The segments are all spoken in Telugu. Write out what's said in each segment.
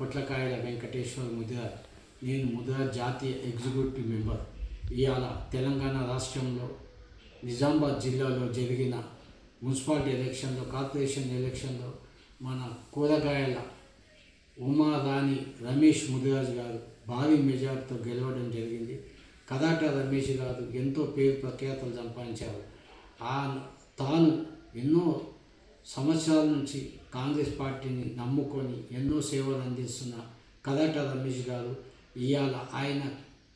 పొట్లకాయల వెంకటేశ్వర ముదిరాజ్ నేను ముదిరాజ్ జాతీయ ఎగ్జిక్యూటివ్ మెంబర్. ఇవాళ తెలంగాణ రాష్ట్రంలో నిజామాబాద్ జిల్లాలో జరిగిన మున్సిపాలిటీ ఎలక్షన్లో కార్పొరేషన్ ఎలక్షన్లో మన కూరగాయల ఉమారాణి రమేష్ ముదిరాజ్ గారు భారీ మెజార్టీతో గెలవడం జరిగింది. కదాట రమేష్ గారు ఎంతో పేరు ప్రఖ్యాతలు సంపాదించారు. ఆ తాను ఎన్నో సంవత్సరాల నుంచి కాంగ్రెస్ పార్టీని నమ్ముకొని ఎన్నో సేవలు అందిస్తున్న కలెక్టర్ రమేష్ గారు ఇవాళ ఆయన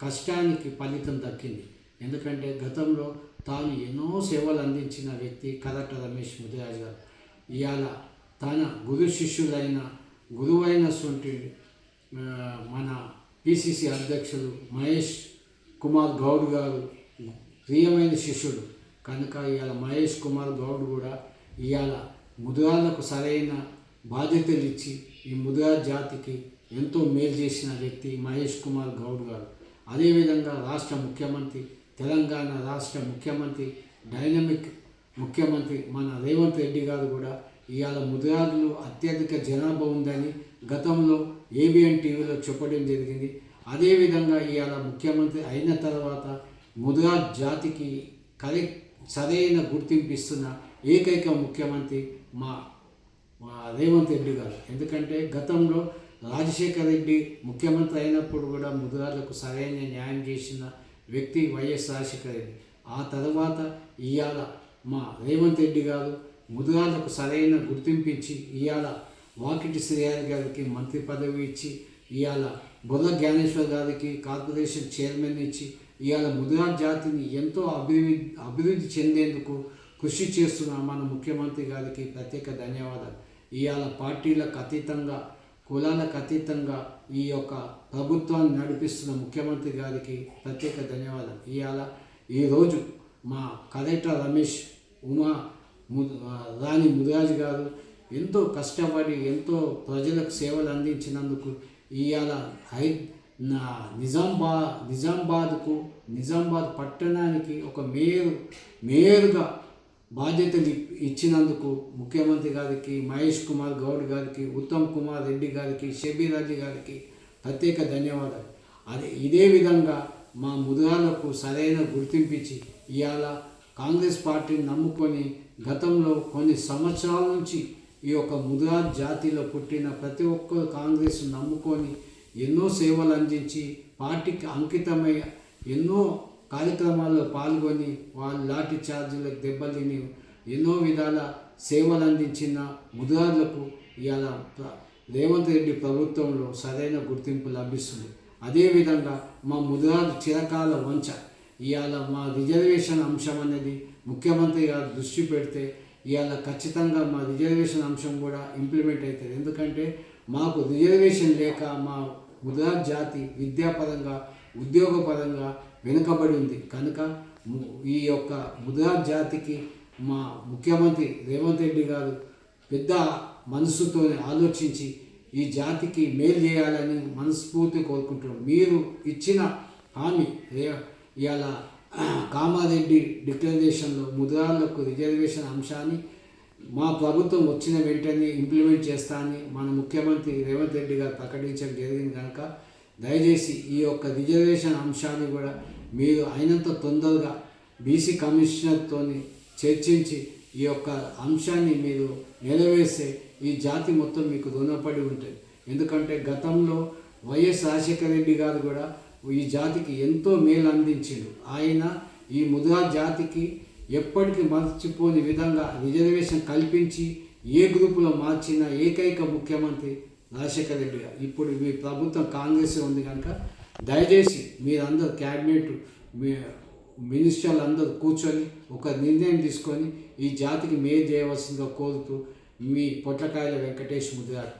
కష్టానికి ఫలితం దక్కింది. ఎందుకంటే గతంలో తాను ఎన్నో సేవలు అందించిన వ్యక్తి కదట రమేష్ ముదిరాజ్ గారు. ఇవాళ తన గురు శిష్యులైన గురువైన సొంటి మన పిసిసి అధ్యక్షులు మహేష్ కుమార్ గౌడ్ గారు ప్రియమైన శిష్యుడు కనుక ఇవాళ మహేష్ కుమార్ గౌడ్ కూడా ఇవాళ ముదిరాలకు సరైన బాధ్యతలు ఇచ్చి ఈ ముదిరా జాతికి ఎంతో మేలు చేసిన వ్యక్తి మహేష్ కుమార్ గౌడ్ గారు. అదేవిధంగా రాష్ట్ర ముఖ్యమంత్రి తెలంగాణ రాష్ట్ర ముఖ్యమంత్రి డైనమిక్ ముఖ్యమంత్రి మన రేవంత్ రెడ్డి గారు కూడా ఇవాళ ముదిరాజులు అత్యధిక జనాభా ఉందని గతంలో ఏబిఎన్ టీవీలో చెప్పడం జరిగింది. అదేవిధంగా ఇవాళ ముఖ్యమంత్రి అయిన తర్వాత ముదిరాజ్ జాతికి కరెక్ట్ సరైన గుర్తింపు ఇస్తున్న ఏకైక ముఖ్యమంత్రి మా మా రేవంత్ రెడ్డి గారు. ఎందుకంటే గతంలో రాజశేఖర రెడ్డి ముఖ్యమంత్రి అయినప్పుడు కూడా ముద్రాలకు సరైన న్యాయం చేసిన వ్యక్తి వైఎస్ రాజశేఖర రెడ్డి. ఆ తర్వాత ఇవాళ మా రేవంత్ రెడ్డి గారు ముద్రాలకు సరైన గుర్తింపించి ఇవాళ వాకిటి శ్రీహారి గారికి మంత్రి పదవి ఇచ్చి ఇవాళ బుర్ర జ్ఞానేశ్వర్ గారికి కార్పొరేషన్ చైర్మన్ ఇచ్చి ఇవాళ ముదిరాజ్ జాతిని ఎంతో అభివృద్ధి అభివృద్ధి చెందేందుకు కృషి చేస్తున్న. మన ముఖ్యమంత్రి గారికి ప్రత్యేక ధన్యవాదాలు. ఇవాళ పార్టీలకు అతీతంగా కులాలకు అతీతంగా ఈ యొక్క ప్రభుత్వాన్ని నడిపిస్తున్న ముఖ్యమంత్రి గారికి ప్రత్యేక ధన్యవాదాలు. ఇవాళ ఈరోజు మా కలెక్టర్ రమేష్ ఉమా ము రాణి ముదిరాజు గారు ఎంతో కష్టపడి ఎంతో ప్రజలకు సేవలు అందించినందుకు ఇవాళ హై నా నిజాంబా నిజామాబాద్కు నిజామాబాద్ పట్టణానికి ఒక మేయర్ మేయర్గా బాధ్యతలు ఇచ్చినందుకు ముఖ్యమంత్రి గారికి మహేష్ కుమార్ గౌడ్ గారికి ఉత్తమ్ కుమార్ రెడ్డి గారికి షబీర్ అలీ గారికి ప్రత్యేక ధన్యవాదాలు. అదే ఇదే విధంగా మా ముదురాలకు సరైన గుర్తింపించి ఇవాళ కాంగ్రెస్ పార్టీని నమ్ముకొని గతంలో కొన్ని సంవత్సరాల నుంచి ఈ యొక్క ముదిరాజ్ జాతిలో పుట్టిన ప్రతి ఒక్కరు కాంగ్రెస్ నమ్ముకొని ఎన్నో సేవలు అందించి పార్టీకి అంకితమై ఎన్నో కార్యక్రమాల్లో పాల్గొని వారు లాఠీ ఛార్జీలకు దెబ్బతిని ఎన్నో విధాల సేవలు అందించిన ముదిరాజులకు ఇవాళ ప్ర- రేవంత్ రెడ్డి ప్రభుత్వంలో సరైన గుర్తింపు లభిస్తుంది. అదేవిధంగా మా ముదిరాజు చిరకాల వంచ ఇవాళ మా రిజర్వేషన్ అంశం అనేది ముఖ్యమంత్రి గారు దృష్టి పెడితే ఇవాళ ఖచ్చితంగా మా రిజర్వేషన్ అంశం కూడా ఇంప్లిమెంట్ అవుతుంది. ఎందుకంటే మాకు రిజర్వేషన్ లేక మా ముదిరాజ్ జాతి విద్యాపరంగా ఉద్యోగపరంగా వెనుకబడి ఉంది. కనుక ఈ యొక్క ముదిరాజ్ జాతికి మా ముఖ్యమంత్రి రేవంత్ రెడ్డి గారు పెద్ద మనసుతో ఆలోచించి ఈ జాతికి మేలు చేయాలని మనస్ఫూర్తి కోరుకుంటున్నాం. మీరు ఇచ్చిన హామీ రే- ఇవాళ కామారెడ్డి డిక్లరేషన్లో ముద్రాలకు రిజర్వేషన్ అంశాన్ని మా ప్రభుత్వం వచ్చిన వెంటనే ఇంప్లిమెంట్ చేస్తా అని మన ముఖ్యమంత్రి రేవంత్ రెడ్డి గారు ప్రకటించడం జరిగింది. కనుక దయచేసి ఈ యొక్క రిజర్వేషన్ అంశాన్ని కూడా మీరు అయినంత తొందరగా బీసీ కమిషనర్తో చర్చించి ఈ యొక్క అంశాన్ని మీరు నెరవేర్స్తే ఈ జాతి మొత్తం మీకు రుణపడి ఉంటుంది. ఎందుకంటే గతంలో వైఎస్ రాజశేఖర రెడ్డి గారు కూడా ఈ జాతికి ఎంతో మేలు అందించాడు. ఆయన ఈ ముద్రా జాతికి ఎప్పటికీ మర్చిపోని విధంగా రిజర్వేషన్ కల్పించి ఏ గ్రూపులో మార్చిన ఏకైక ముఖ్యమంత్రి రాజశేఖర రెడ్డి గారు. ఇప్పుడు మీ ప్రభుత్వం కాంగ్రెస్ ఉంది కనుక దయచేసి మీరందరూ క్యాబినెట్ మీ మినిస్టర్లు అందరూ కూర్చొని ఒక నిర్ణయం తీసుకొని ఈ జాతికి మేలు చేయవలసిందిగా కోరుతూ మీ పొట్లకాయల వెంకటేష్ ముదిరాజ్